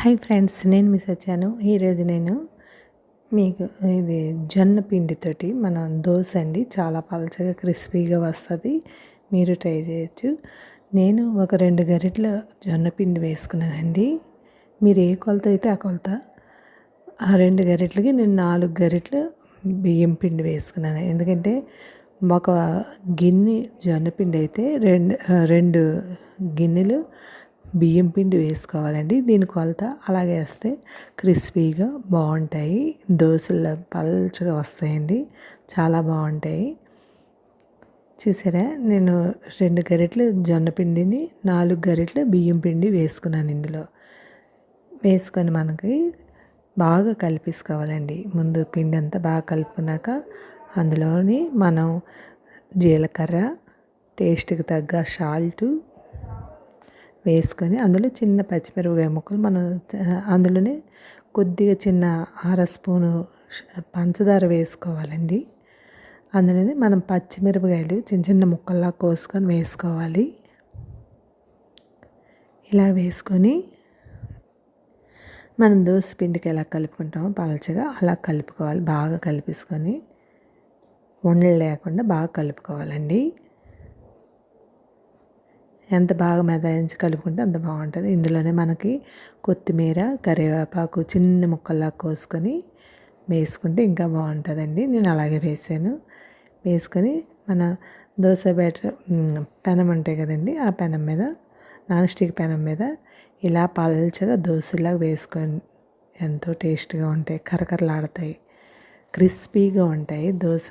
Hi friends నేను miss వచ్చాను ఈరోజు నేను మీకు ఇది జొన్న పిండితోటి మన దోశ అండి. చాలా పలచగా క్రిస్పీగా వస్తుంది. మీరు ట్రై చేయొచ్చు. నేను ఒక రెండు గరిటల జొన్న పిండి వేసుకున్నానండి. మీరు ఏ కొలత అయితే ఆ కొలత ఆ రెండు గరిటలకి నేను నాలుగు గరిటెలు బియ్యం పిండి వేసుకున్నాను. ఎందుకంటే ఒక గిన్నె జొన్న పిండి అయితే రెండు రెండు గిన్నెలు బియ్యం పిండి వేసుకోవాలండి. దీని కొలత అలాగే వేస్తే క్రిస్పీగా బాగుంటాయి. దోశలు పల్చగా వస్తాయండి. చాలా బాగుంటాయి. చూసారా? నేను రెండు గరిటెలు జొన్న పిండిని నాలుగు గరిటలు బియ్యం పిండి వేసుకున్నాను ఇందులో. వేసుకొని మనకి బాగా కలిపేసుకోవాలండి. ముందు పిండి అంతా బాగా కలుపుకున్నాక అందులోని మనం జీలకర్ర టేస్ట్కి తగ్గ సాల్టు వేసుకొని అందులో చిన్న పచ్చిమిరపకాయ ముక్కలు మనం అందులోనే కొద్దిగా చిన్న అర స్పూను పంచదార వేసుకోవాలండి. అందులోనే మనం పచ్చిమిరపకాయలు చిన్న చిన్న ముక్కల్లా కోసుకొని వేసుకోవాలి. ఇలా వేసుకొని మనం దోశ పిండికి ఎలా కలుపుకుంటామో పలచగా అలా కలుపుకోవాలి బాగా కలిపేసుకొని. ఉండలు లేకుండా బాగా కలుపుకోవాలండి. ఎంత బాగా మెదాయించి కలుపుకుంటే అంత బాగుంటుంది. ఇందులోనే మనకి కొత్తిమీర కరివేపాకు చిన్న ముక్కల్లా కోసుకొని వేసుకుంటే ఇంకా బాగుంటుందండి. నేను అలాగే వేసాను. వేసుకొని మన దోశ బ్యాటర్ పెనం ఉంటాయి కదండి ఆ పెనం మీద నాన్ స్టిక్ పెనం మీద ఇలా పల్చగా దోశలాగా వేసుకొని ఎంతో టేస్ట్గా ఉంటాయి కరకరలాడతాయి క్రిస్పీగా ఉంటాయి దోశ.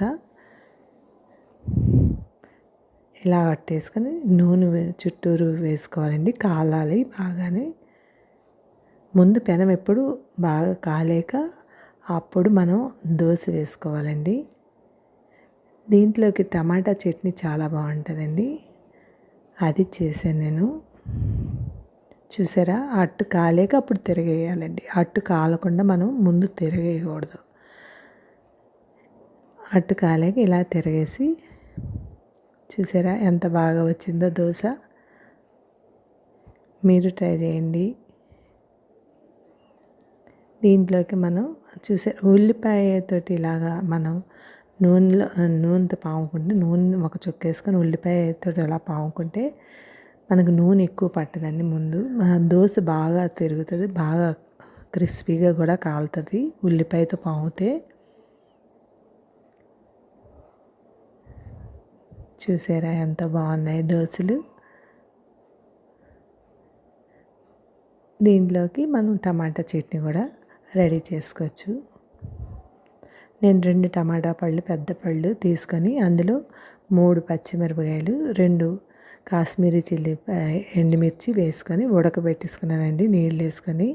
ఇలా పట్టేసుకొని నూనె చుట్టూరు వేసుకోవాలండి. కాలాలి బాగానే. ముందు పెనం ఎప్పుడు బాగా కాలేక అప్పుడు మనం దోశ వేసుకోవాలండి. దీంట్లోకి టమాటా చట్నీ చాలా బాగుంటుందండి. అది చేశాను నేను. చూసారా? అట్టు కాలేక అప్పుడు తిరగేయాలండి. అట్టు కాలకుండా మనం ముందు తిరగేయకూడదు. అట్టు కాలేక ఇలా తిరగేసి చూసారా ఎంత బాగా వచ్చిందో దోశ? మీరు ట్రై చేయండి. దీంట్లోకి మనం చూసే ఉల్లిపాయతోటి ఇలాగా మనం నూనెలో నూనెతో పాముకుంటే నూనె ఒక చుక్క వేసుకొని ఉల్లిపాయతో ఇలా పాముకుంటే మనకు నూనె ఎక్కువ పట్టదండి ముందు. దోశ బాగా తిరుగుతుంది బాగా క్రిస్పీగా కూడా కాలుతుంది ఉల్లిపాయతో పాముతే. చూసారా ఎంత బాగున్నాయి దోశలు? దీంట్లోకి మనం టమాటా చట్నీ కూడా రెడీ చేసుకోవచ్చు. నేను రెండు టమాటా పళ్ళు పెద్ద పళ్ళు తీసుకొని అందులో మూడు పచ్చిమిరపకాయలు రెండు కాశ్మీరీ చిల్లీ ఎండుమిర్చి వేసుకొని ఉడకబెట్టేసుకున్నానండి. నీళ్ళు వేసుకొని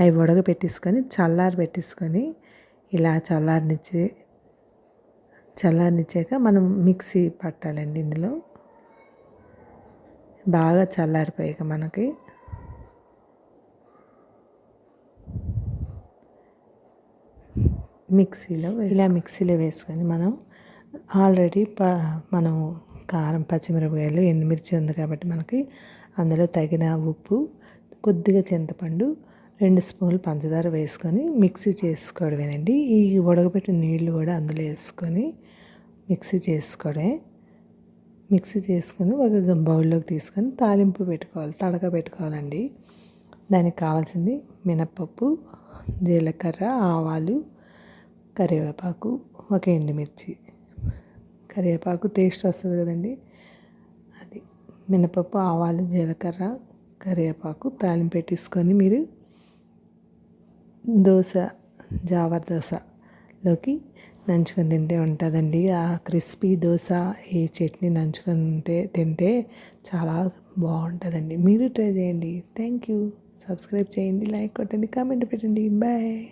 అవి ఉడకబెట్టేసుకొని చల్లారి పెట్టేసుకొని ఇలా చల్లారనిచ్చి చల్లారనిచ్చాక మనం మిక్సీ పట్టాలండి ఇందులో. బాగా చల్లారిపోయాక మనకి. మిక్సీలో ఇలా మిక్సీలో వేసుకొని మనం ఆల్రెడీ ప మనం కారం పచ్చిమిరపకాయలు ఎండుమిర్చి ఉంది కాబట్టి మనకి అందులో తగిన ఉప్పు కొద్దిగా చింతపండు రెండు స్పూన్లు పంచదార వేసుకొని మిక్సీ చేసుకోవడమేనండి. ఈ ఉడకబెట్టిన నీళ్ళు కూడా అందులో వేసుకొని మిక్సీ చేసుకోవడమే. మిక్సీ చేసుకొని ఒక బౌల్లోకి తీసుకొని తాలింపు పెట్టుకోవాలి తడక పెట్టుకోవాలండి. దానికి కావాల్సింది మినప్పప్పు జీలకర్ర ఆవాలు కరివేపాకు ఒక ఎండుమిర్చి. కరివేపాకు టేస్ట్ వస్తుంది కదండి. అది మినపప్పు ఆవాలు జీలకర్ర కరివేపాకు తాలింపు పెట్టేసుకొని మీరు దోశ జావర్ దోశలోకి నంచుకొని తింటే ఉంటుందండి. ఆ క్రిస్పీ దోశ ఈ చట్నీ నంచుకొని ఉంటే తింటే చాలా బాగుంటుందండి. మీరు ట్రై చేయండి. Thank you. సబ్స్క్రైబ్ చేయండి లైక్ కొట్టండి కామెంట్ పెట్టండి. బాయ్.